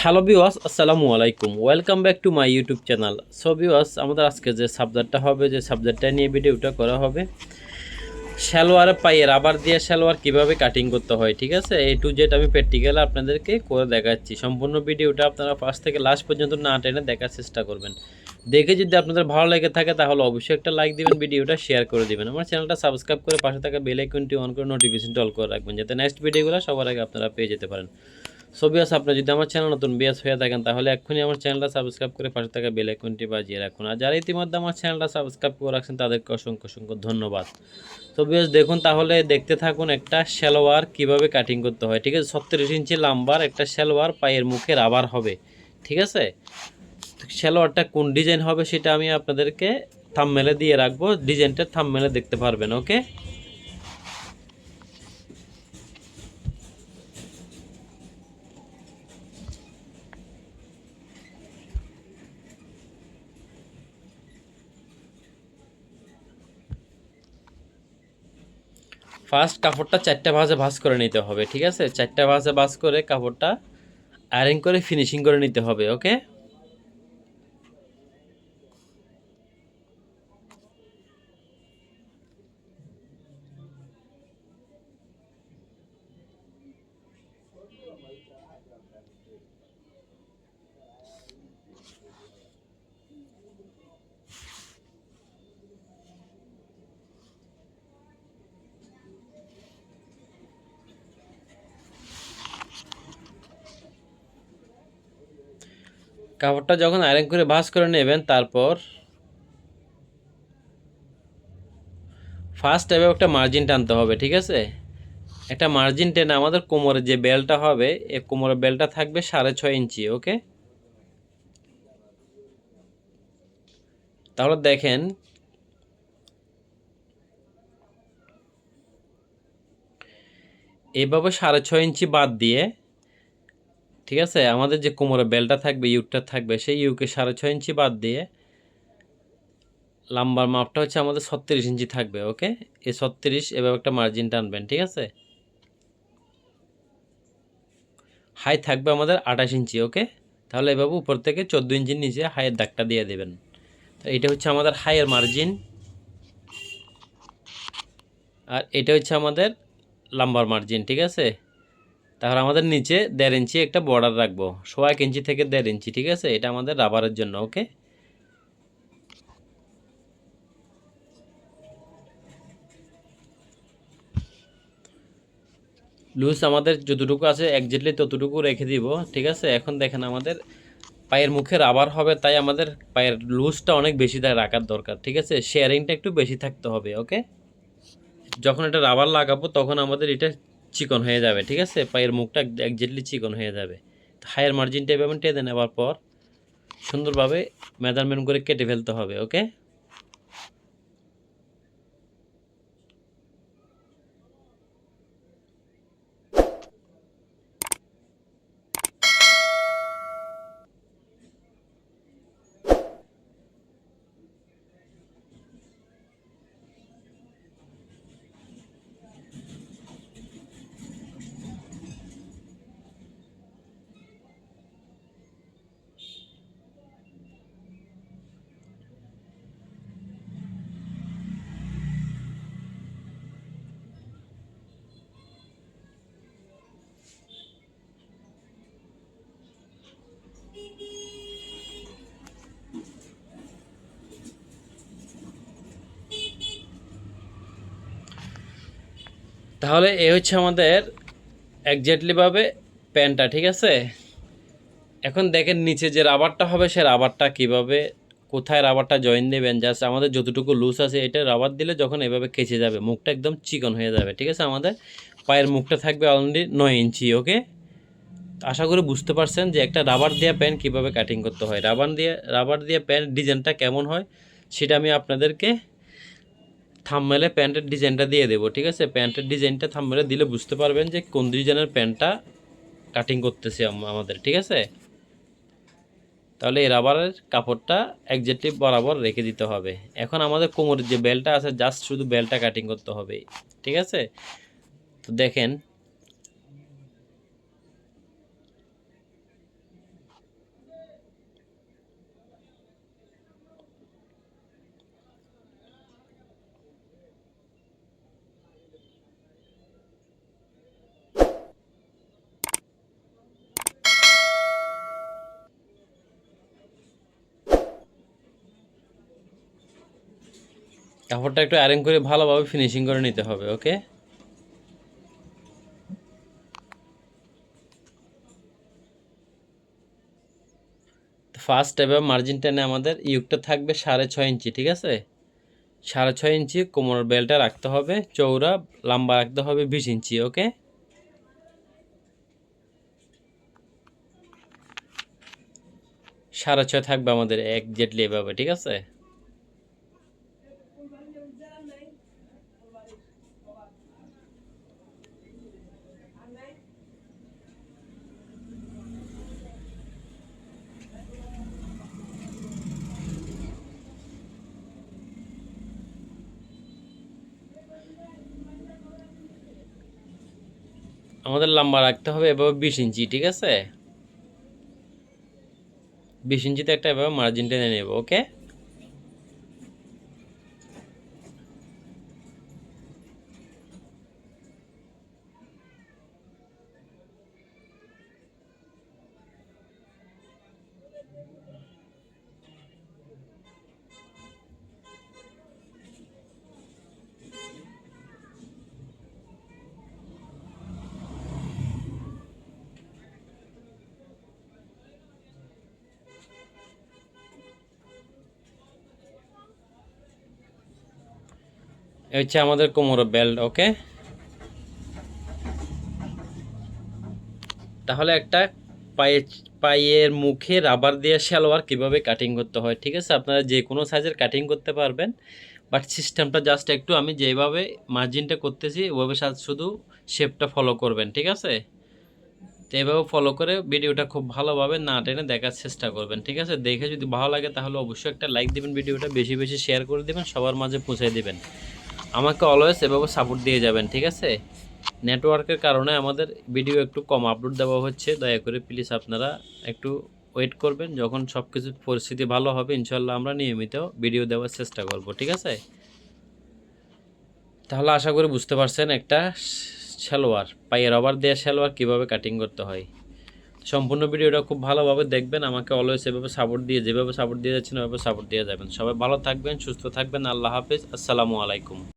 Hello viewers আসসালামু আলাইকুম। Welcome back to my YouTube channel so viewers আমাদের আজকে যে সাবজেক্টটা হবে, যে সাবজেক্টটা নিয়ে ভিডিওটা করা হবে সালোয়ার পাইয়ের রাবার দিয়ে সালোয়ার কীভাবে কাটিং করতে হয়, ঠিক আছে? এই টু জেড আমি প্র্যাকটিক্যাল আপনাদেরকে করে দেখাচ্ছি। সম্পূর্ণ ভিডিওটা আপনারা ফার্স্ট থেকে লাস্ট পর্যন্ত না টেনে দেখার চেষ্টা করবেন। দেখে যদি আপনাদের ভালো লেগে থাকে, তাহলে অবশ্যই একটা লাইক দিবেন ভিডিওটা শেয়ার করে দিবেন। আমার চ্যানেলটা সাবস্ক্রাইব করে পাশে থাকা বেল আইকনটি অন করে নোটিফিকেশনটা অল করে রাখবেন, যাতে নেক্সট ভিডিওগুলো সবার আগে আপনারা পেয়ে যেতে পারেন। সো বিয়াস আপনার যদি আমার চ্যানেল নতুন বিয়াস হয়ে থাকেন, তাহলে এক্ষুনি আমার চ্যানেলটা সাবস্ক্রাইব করে পাশে থাকা বেল আইকনটি বাজিয়ে রাখুন। আর যারা ইতিমধ্যে আমার চ্যানেলটা সাবস্ক্রাইব করে রাখছেন, তাদেরকে অসংখ্য অসংখ্য ধন্যবাদ। তো বিয়াস দেখুন তাহলে দেখতে থাকুন একটা সালোয়ার কীভাবে কাটিং করতে হয়। ঠিক আছে, ছত্রিশ ইঞ্চি লাম্বার একটা সালোয়ার পায়ের মুখে রাবার হবে। ঠিক আছে? সালোয়ারটা কোন ডিজাইন হবে সেটা আমি আপনাদেরকে থামমেলে দিয়ে রাখব। ডিজাইনটা থামমেলে দেখতে পারবেন ওকে ফার্স্ট কাপড়টা চারটা ভাঁজে ভাঁজ করে নিতে হবে, ঠিক আছে? চারটা ভাঁজে ভাঁজ করে কাপড়টা আয়রন করে ফিনিশিং করে নিতে হবে ওকে কাপড়টা যখন আয়রন করে ভাঁজ করে নেবেন, তারপর ফার্স্ট এভাবে একটা মার্জিন টানতে হবে, ঠিক আছে? একটা মার্জিন টেনে আমাদের কোমরের যে বেলটা হবে, এ কোমরের বেলটা থাকবে সাড়ে ছয় ইঞ্চি ওকে তাহলে দেখেন, এভাবে সাড়ে ছয় ইঞ্চি বাদ দিয়ে ঠিক আছে? আমাদের যে কোমরের বেলটা থাকবে, ইউকটা থাকবে, সেই ইউকে সাড়ে ছয় ইঞ্চি বাদ দিয়ে লাম্বার মাপটা হচ্ছে আমাদের ছত্রিশ ইঞ্চি থাকবে ওকে এই ছত্রিশ এভাবে একটা মার্জিন টানবেন, ঠিক আছে? হাই থাকবে আমাদের আঠাশ ইঞ্চি ওকে তাহলে এভাবে উপর থেকে চোদ্দ ইঞ্চির নিচে হাইয়ের দাগটা দিয়ে দেবেন। তো এটা হচ্ছে আমাদের হাইয়ের মার্জিন আর এটা হচ্ছে আমাদের লাম্বার মার্জিন ঠিক আছে? তাহলে আমাদের নিচে দেড় ইঞ্চি একটা বর্ডার রাখব। সোয়া এক ইঞ্চি থেকে দেড় ইঞ্চি, ঠিক আছে? এটা আমাদের রাবারের জন্য ওকে লুজ আমাদের যতটুকু আছে একজাক্টলি ততটুকু রেখে দিব, ঠিক আছে? এখন দেখেন আমাদের পায়ের মুখে রাবার হবে, তাই আমাদের পায়ের লুজটা অনেক বেশি রাখার দরকার, ঠিক আছে? শেয়ারিংটা একটু বেশি থাকতে হবে ওকে যখন এটা রাবার লাগাবো, তখন আমাদের এটা চিকন হয়ে যাবে, ঠিক আছে? পায়ের মুখটা একজাক্টলি চিকন হয়ে যাবে। হায়ার মার্জিনটা এভাবে টেনে নেওয়ার পর সুন্দরভাবে মেজারমেন্ট করে কেটে ফেলতে হবে ওকে তাহলে এ হচ্ছে আমাদের একজাক্টলিভাবে প্যান্টটা ঠিক আছে? এখন দেখেন নিচে যে রাবারটা হবে, সে রাবারটা কীভাবে, কোথায় রাবারটা জয়েন দেবেন? জাস্ট আমাদের যতটুকু লুজ আছে, এটা রাবার দিলে যখন এভাবে কেচে যাবে, মুখটা একদম চিকন হয়ে যাবে, ঠিক আছে? আমাদের পায়ের মুখটা থাকবে অলরেডি নয় ইঞ্চি ওকে আশা করি বুঝতে পারছেন যে একটা রাবার দেওয়া প্যান্ট কীভাবে কাটিং করতে হয়। রাবার দিয়ে রাবার দিয়ে প্যান্ট ডিজাইনটা কেমন হয়, সেটা আমি আপনাদেরকে থামমেলে প্যান্টের ডিজাইনটা দিয়ে দেবো, ঠিক আছে? প্যান্টের ডিজাইনটা থামমেলে দিলে বুঝতে পারবেন যে কোন ডিজাইনের প্যান্টটা কাটিং করতেছে আমাদের, ঠিক আছে? তাহলে এই রাবারের কাপড়টা একজাক্টলি বরাবর রেখে দিতে হবে। এখন আমাদের কোমরের যে বেলটা আছে জাস্ট শুধু বেলটা কাটিং করতে হবে, ঠিক আছে? তো দেখেন কাপড়টা একটু আয়রন করে ভালোভাবে ফিনিশিং করে নিতে হবে ওকে ফার্স্ট এবার মার্জিন টেনে আমাদের ইউকটা থাকবে সাড়ে ছয় ইঞ্চি, ঠিক আছে? সাড়ে ছয় ইঞ্চি কোমর বেলটা রাখতে হবে চৌড়া লম্বা রাখতে হবে বিশ ইঞ্চি ওকে সাড়ে ছয় থাকবে আমাদের এক জেটলি এভাবে ঠিক আছে? আমাদের লম্বা রাখতে হবে এভাবে বিশ ইঞ্চি, ঠিক আছে? বিশ ইঞ্চিতে একটা এভাবে মার্জিন টেনে নেব ওকে হচ্ছে আমাদের কোমর বেল্ট ওকে তাহলে একটা পায়ে, পায়ের মুখে রাবার দিয়ে সালোয়ার কীভাবে কাটিং করতে হয়, ঠিক আছে? আপনারা যে কোনো সাইজের কাটিং করতে পারবেন বাট সিস্টেমটা জাস্ট একটু আমি যেভাবে মার্জিনটা করতেছি ওইভাবে সাথে শুধু শেপটা ফলো করবেন, ঠিক আছে? তো এইভাবে ফলো করে ভিডিওটা খুব ভালোভাবে না টেনে দেখার চেষ্টা করবেন, ঠিক আছে? দেখে যদি ভালো লাগে তাহলে অবশ্যই একটা লাইক দিবেন ভিডিওটা বেশি বেশি শেয়ার করে দিবেন, সবার মাঝে পৌঁছে দিবেন। আমাকে অলওয়েজ এভাবে সাপোর্ট দিয়ে যাবেন, ঠিক আছে? নেটওয়ার্কের কারণে আমাদের ভিডিও একটু কম আপলোড দেওয়া হচ্ছে, দয়া করে প্লিজ আপনারা একটু ওয়েট করবেন, যখন সব কিছু পরিস্থিতি ভালো হবে ইনশাল্লাহ আমরা নিয়মিত ভিডিও দেওয়ার চেষ্টা করব, ঠিক আছে? তাহলে আশা করি বুঝতে পারছেন একটা সালোয়ার পায়ে রবার দেওয়া সালোয়ার কীভাবে কাটিং করতে হয়। সম্পূর্ণ ভিডিওটা খুব ভালোভাবে দেখবেন, আমাকে অলওয়েজ এভাবে সাপোর্ট দিয়ে, যেভাবে সাপোর্ট দিয়ে যাচ্ছেন ওইভাবে সাপোর্ট দিয়ে যাবেন। সবাই ভালো থাকবেন, সুস্থ থাকবেন, আল্লাহ হাফিজ, আসসালামু আলাইকুম।